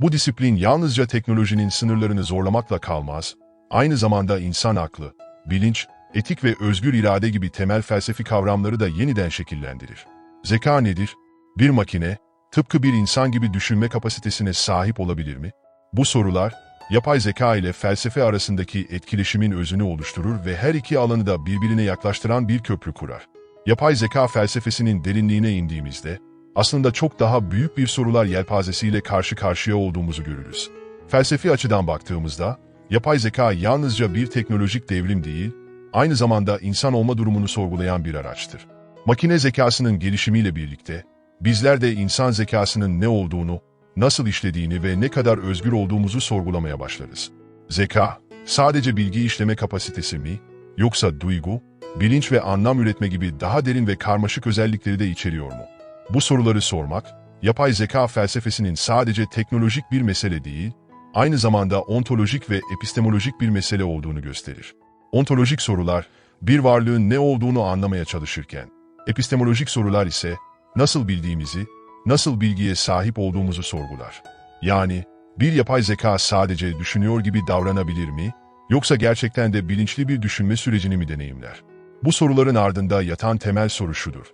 Bu disiplin yalnızca teknolojinin sınırlarını zorlamakla kalmaz, aynı zamanda insan aklı, bilinç, etik ve özgür irade gibi temel felsefi kavramları da yeniden şekillendirir. Zeka nedir? Bir makine, tıpkı bir insan gibi düşünme kapasitesine sahip olabilir mi? Bu sorular, yapay zeka ile felsefe arasındaki etkileşimin özünü oluşturur ve her iki alanı da birbirine yaklaştıran bir köprü kurar. Yapay zeka felsefesinin derinliğine indiğimizde, aslında çok daha büyük bir sorular yelpazesiyle karşı karşıya olduğumuzu görürüz. Felsefi açıdan baktığımızda, yapay zeka yalnızca bir teknolojik devrim değil, aynı zamanda insan olma durumunu sorgulayan bir araçtır. Makine zekasının gelişimiyle birlikte, bizler de insan zekasının ne olduğunu, nasıl işlediğini ve ne kadar özgür olduğumuzu sorgulamaya başlarız. Zeka, sadece bilgi işleme kapasitesi mi, yoksa duygu, bilinç ve anlam üretme gibi daha derin ve karmaşık özellikleri de içeriyor mu? Bu soruları sormak, yapay zeka felsefesinin sadece teknolojik bir mesele değil, aynı zamanda ontolojik ve epistemolojik bir mesele olduğunu gösterir. Ontolojik sorular, bir varlığın ne olduğunu anlamaya çalışırken, epistemolojik sorular ise nasıl bildiğimizi, nasıl bilgiye sahip olduğumuzu sorgular. Yani bir yapay zeka sadece düşünüyor gibi davranabilir mi, yoksa gerçekten de bilinçli bir düşünme sürecini mi deneyimler? Bu soruların ardında yatan temel soru şudur.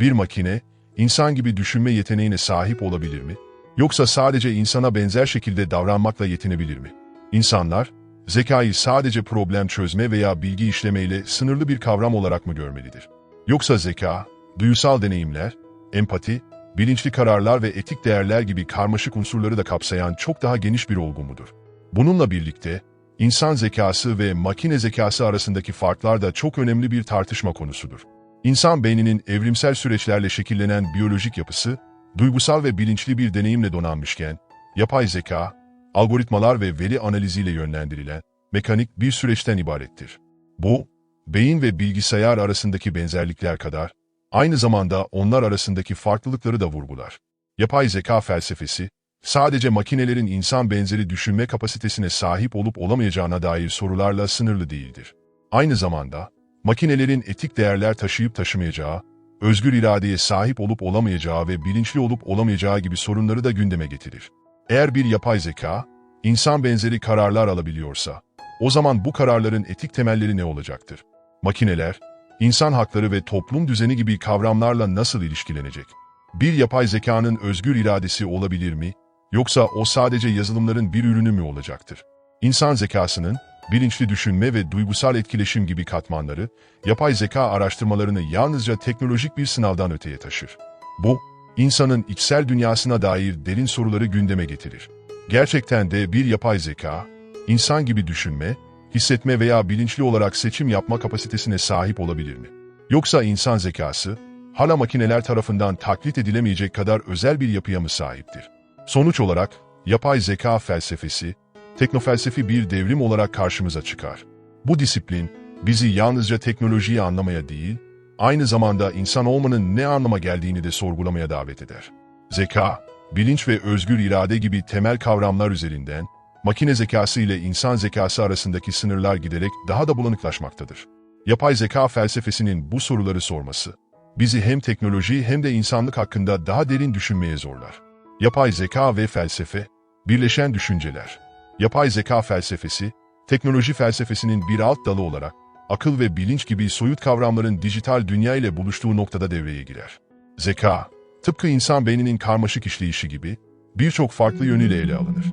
Bir makine, insan gibi düşünme yeteneğine sahip olabilir mi? Yoksa sadece insana benzer şekilde davranmakla yetinebilir mi? İnsanlar, zekayı sadece problem çözme veya bilgi işlemeyle sınırlı bir kavram olarak mı görmelidir? Yoksa zeka, duyusal deneyimler, empati, bilinçli kararlar ve etik değerler gibi karmaşık unsurları da kapsayan çok daha geniş bir olgu mudur? Bununla birlikte, insan zekası ve makine zekası arasındaki farklar da çok önemli bir tartışma konusudur. İnsan beyninin evrimsel süreçlerle şekillenen biyolojik yapısı, duygusal ve bilinçli bir deneyimle donanmışken, yapay zeka, algoritmalar ve veri analiziyle yönlendirilen mekanik bir süreçten ibarettir. Bu, beyin ve bilgisayar arasındaki benzerlikler kadar, aynı zamanda onlar arasındaki farklılıkları da vurgular. Yapay zeka felsefesi, sadece makinelerin insan benzeri düşünme kapasitesine sahip olup olamayacağına dair sorularla sınırlı değildir. Aynı zamanda, makinelerin etik değerler taşıyıp taşımayacağı, özgür iradeye sahip olup olamayacağı ve bilinçli olup olamayacağı gibi sorunları da gündeme getirir. Eğer bir yapay zeka, insan benzeri kararlar alabiliyorsa, o zaman bu kararların etik temelleri ne olacaktır? Makineler, insan hakları ve toplum düzeni gibi kavramlarla nasıl ilişkilenecek? Bir yapay zekanın özgür iradesi olabilir mi? Yoksa o sadece yazılımların bir ürünü mü olacaktır? İnsan zekasının, bilinçli düşünme ve duygusal etkileşim gibi katmanları, yapay zeka araştırmalarını yalnızca teknolojik bir sınavdan öteye taşır. Bu, insanın içsel dünyasına dair derin soruları gündeme getirir. Gerçekten de bir yapay zeka, insan gibi düşünme, hissetme veya bilinçli olarak seçim yapma kapasitesine sahip olabilir mi? Yoksa insan zekası, hala makineler tarafından taklit edilemeyecek kadar özel bir yapıya mı sahiptir? Sonuç olarak, yapay zeka felsefesi, teknofelsefi bir devrim olarak karşımıza çıkar. Bu disiplin, bizi yalnızca teknolojiyi anlamaya değil, aynı zamanda insan olmanın ne anlama geldiğini de sorgulamaya davet eder. Zeka, bilinç ve özgür irade gibi temel kavramlar üzerinden, makine zekası ile insan zekası arasındaki sınırlar giderek daha da bulanıklaşmaktadır. Yapay zeka felsefesinin bu soruları sorması, bizi hem teknoloji hem de insanlık hakkında daha derin düşünmeye zorlar. Yapay zeka ve felsefe, birleşen düşünceler. Yapay zeka felsefesi, teknoloji felsefesinin bir alt dalı olarak, akıl ve bilinç gibi soyut kavramların dijital dünya ile buluştuğu noktada devreye girer. Zeka, tıpkı insan beyninin karmaşık işleyişi gibi, birçok farklı yönüyle ele alınır.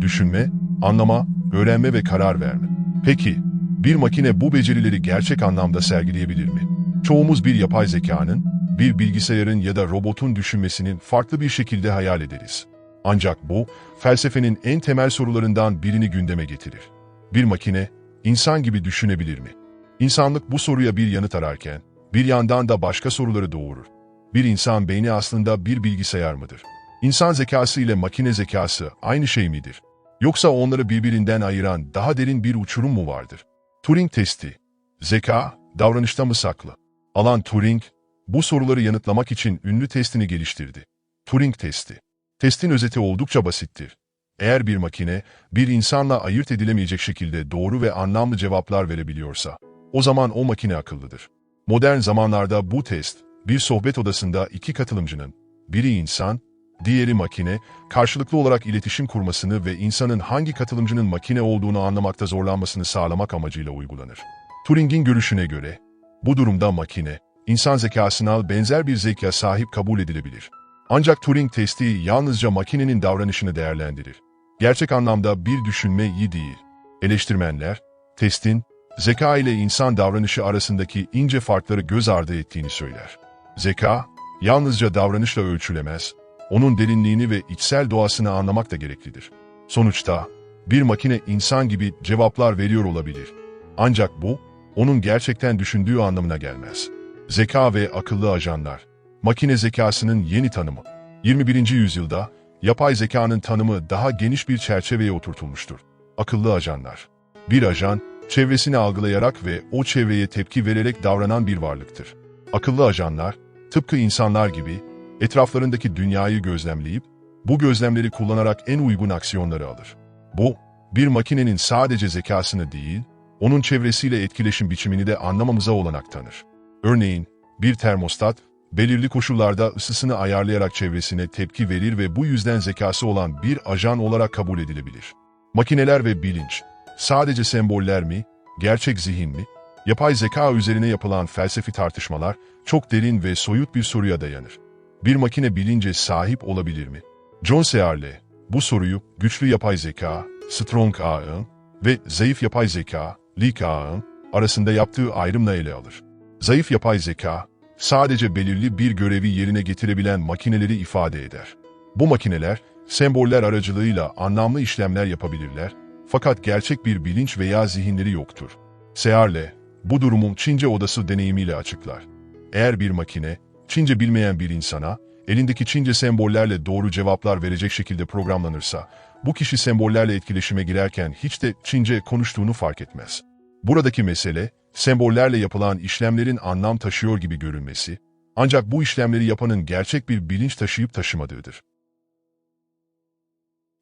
Düşünme, anlama, öğrenme ve karar verme. Peki, bir makine bu becerileri gerçek anlamda sergileyebilir mi? Çoğumuz bir yapay zekanın, bir bilgisayarın ya da robotun düşünmesinin farklı bir şekilde hayal ederiz. Ancak bu, felsefenin en temel sorularından birini gündeme getirir. Bir makine, insan gibi düşünebilir mi? İnsanlık bu soruya bir yanıt ararken, bir yandan da başka soruları doğurur. Bir insan beyni aslında bir bilgisayar mıdır? İnsan zekası ile makine zekası aynı şey midir? Yoksa onları birbirinden ayıran daha derin bir uçurum mu vardır? Turing testi. Zeka, davranışta mı saklı? Alan Turing, bu soruları yanıtlamak için ünlü testini geliştirdi. Turing testi. Testin özeti oldukça basittir. Eğer bir makine, bir insanla ayırt edilemeyecek şekilde doğru ve anlamlı cevaplar verebiliyorsa, o zaman o makine akıllıdır. Modern zamanlarda bu test, bir sohbet odasında iki katılımcının, biri insan, diğeri makine, karşılıklı olarak iletişim kurmasını ve insanın hangi katılımcının makine olduğunu anlamakta zorlanmasını sağlamak amacıyla uygulanır. Turing'in görüşüne göre, bu durumda makine, insan zekasına benzer bir zeka sahip kabul edilebilir. Ancak Turing testi yalnızca makinenin davranışını değerlendirir. Gerçek anlamda bir düşünme iyi değil. Eleştirmenler, testin, zeka ile insan davranışı arasındaki ince farkları göz ardı ettiğini söyler. Zeka, yalnızca davranışla ölçülemez, onun derinliğini ve içsel doğasını anlamak da gereklidir. Sonuçta, bir makine insan gibi cevaplar veriyor olabilir. Ancak bu, onun gerçekten düşündüğü anlamına gelmez. Zeka ve akıllı ajanlar, makine zekasının yeni tanımı. 21. yüzyılda, yapay zekanın tanımı daha geniş bir çerçeveye oturtulmuştur. Akıllı ajanlar. Bir ajan, çevresini algılayarak ve o çevreye tepki vererek davranan bir varlıktır. Akıllı ajanlar, tıpkı insanlar gibi, etraflarındaki dünyayı gözlemleyip, bu gözlemleri kullanarak en uygun aksiyonları alır. Bu, bir makinenin sadece zekasını değil, onun çevresiyle etkileşim biçimini de anlamamıza olanak tanır. Örneğin, bir termostat, belirli koşullarda ısısını ayarlayarak çevresine tepki verir ve bu yüzden zekası olan bir ajan olarak kabul edilebilir. Makineler ve bilinç, sadece semboller mi, gerçek zihin mi? Yapay zeka üzerine yapılan felsefi tartışmalar çok derin ve soyut bir soruya dayanır. Bir makine bilince sahip olabilir mi? John Searle, bu soruyu güçlü yapay zeka, strong ağın ve zayıf yapay zeka, weak ağın arasında yaptığı ayrımla ele alır. Zayıf yapay zeka, sadece belirli bir görevi yerine getirebilen makineleri ifade eder. Bu makineler, semboller aracılığıyla anlamlı işlemler yapabilirler, fakat gerçek bir bilinç veya zihinleri yoktur. Searle, bu durumun Çince odası deneyimiyle açıklar. Eğer bir makine, Çince bilmeyen bir insana, elindeki Çince sembollerle doğru cevaplar verecek şekilde programlanırsa, bu kişi sembollerle etkileşime girerken hiç de Çince konuştuğunu fark etmez. Buradaki mesele, sembollerle yapılan işlemlerin anlam taşıyor gibi görünmesi, ancak bu işlemleri yapanın gerçek bir bilinç taşıyıp taşımadığıdır.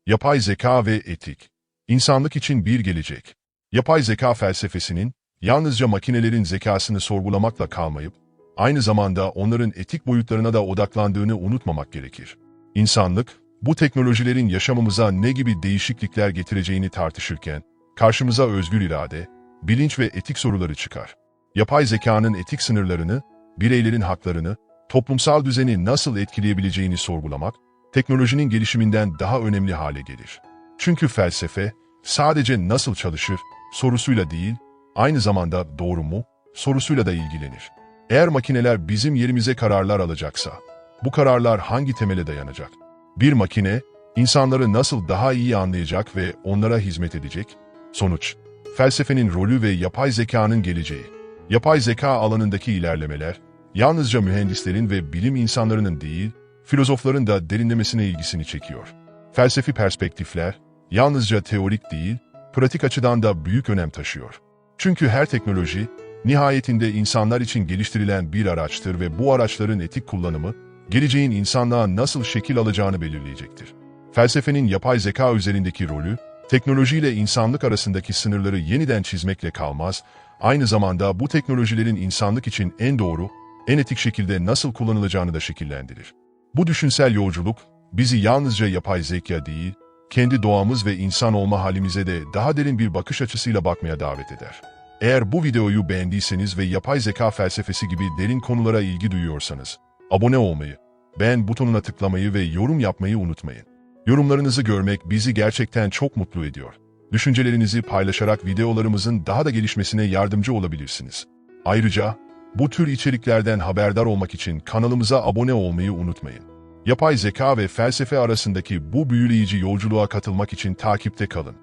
Yapay zeka ve etik İnsanlık için bir gelecek. Yapay zeka felsefesinin, yalnızca makinelerin zekasını sorgulamakla kalmayıp, aynı zamanda onların etik boyutlarına da odaklandığını unutmamak gerekir. İnsanlık, bu teknolojilerin yaşamımıza ne gibi değişiklikler getireceğini tartışırken, karşımıza özgür irade, bilinç ve etik soruları çıkar. Yapay zekanın etik sınırlarını, bireylerin haklarını, toplumsal düzeni nasıl etkileyebileceğini sorgulamak, teknolojinin gelişiminden daha önemli hale gelir. Çünkü felsefe, sadece nasıl çalışır sorusuyla değil, aynı zamanda doğru mu sorusuyla da ilgilenir. Eğer makineler bizim yerimize kararlar alacaksa, bu kararlar hangi temele dayanacak? Bir makine, insanları nasıl daha iyi anlayacak ve onlara hizmet edecek? Sonuç, felsefenin rolü ve yapay zekanın geleceği. Yapay zeka alanındaki ilerlemeler, yalnızca mühendislerin ve bilim insanlarının değil, filozofların da derinlemesine ilgisini çekiyor. Felsefi perspektifler, yalnızca teorik değil, pratik açıdan da büyük önem taşıyor. Çünkü her teknoloji, nihayetinde insanlar için geliştirilen bir araçtır ve bu araçların etik kullanımı, geleceğin insanlığa nasıl şekil alacağını belirleyecektir. Felsefenin yapay zeka üzerindeki rolü, teknolojiyle insanlık arasındaki sınırları yeniden çizmekle kalmaz, aynı zamanda bu teknolojilerin insanlık için en doğru, en etik şekilde nasıl kullanılacağını da şekillendirir. Bu düşünsel yolculuk, bizi yalnızca yapay zeka değil, kendi doğamız ve insan olma halimize de daha derin bir bakış açısıyla bakmaya davet eder. Eğer bu videoyu beğendiyseniz ve yapay zeka felsefesi gibi derin konulara ilgi duyuyorsanız, abone olmayı, beğen butonuna tıklamayı ve yorum yapmayı unutmayın. Yorumlarınızı görmek bizi gerçekten çok mutlu ediyor. Düşüncelerinizi paylaşarak videolarımızın daha da gelişmesine yardımcı olabilirsiniz. Ayrıca, bu tür içeriklerden haberdar olmak için kanalımıza abone olmayı unutmayın. Yapay zeka ve felsefe arasındaki bu büyüleyici yolculuğa katılmak için takipte kalın.